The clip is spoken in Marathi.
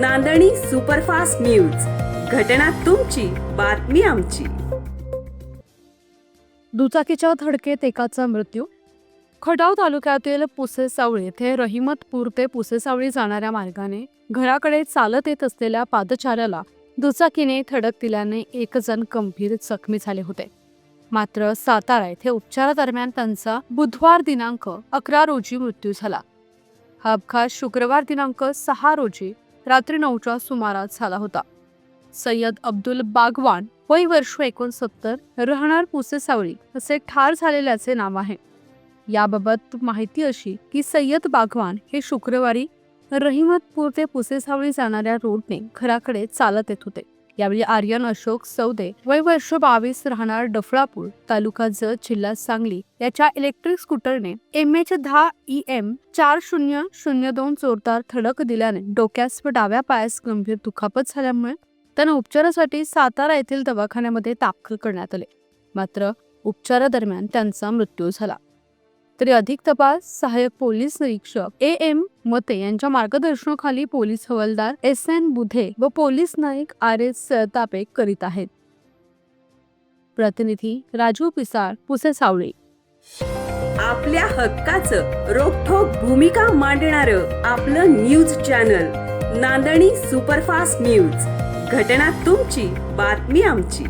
नांदणी सुपरफास्ट न्यूज. घटना तुमची बातमी आमची. दुचाकीच्या धडकेत एकाचा मृत्यू. खटाव तालुक्यातील पुसेसावळी येथे रहिमतपूर ते पुसेसावळी जाणाऱ्या मार्गाने घराकडे चालत येत असलेल्या पादचाऱ्याला दुचाकीने धडक दिल्याने एक जण गंभीर जखमी झाले होते. मात्र सातारा येथे उपचारादरम्यान त्यांचा बुधवार दिनांक अकरा रोजी मृत्यू झाला. हा अपघात शुक्रवार दिनांक सहा रोजी रात्री नऊच्या सुमारास झाला होता. सय्यद अब्दुल बागवान वय वर्ष एकोणसत्तर राहणार पुसेसावळी असे ठार झालेल्याचे नाव आहे. याबाबत माहिती अशी की सय्यद बागवान हे शुक्रवारी रहिमतपूर ते पुसेसावळी जाणाऱ्या रोडने घराकडे चालत येत होते. यावेळी आर्यन अशोक सौदे वय वर्ष बावीस राहणार डफळापूर तालुका जत जिल्हा सांगली. याच्या इलेक्ट्रिक स्कूटरने एम एच दहा ई एम चार शून्य शून्य दोन जोरदार धडक दिल्याने डोक्यास व डाव्या पायास गंभीर दुखापत झाल्यामुळे त्यांना उपचारासाठी सातारा येथील दवाखान्यामध्ये दाखल करण्यात आले. मात्र उपचारादरम्यान त्यांचा मृत्यू झाला. तरी अधिक तपास सहाय्यक पोलीस निरीक्षक ए. एम. मते यांच्या मार्गदर्शनाखाली पोलीस हवालदार एस. एन. बुधे व पोलीस नाईक आर. एस. तापे करीत आहेत. प्रतिनिधी राजू पिसाळ पुसे सावळे. आपल्या हक्काचं रोखोक भूमिका मांडणार आपलं न्यूज चॅनल नांदणी सुपरफास्ट न्यूज. घटना तुमची बातमी आमची.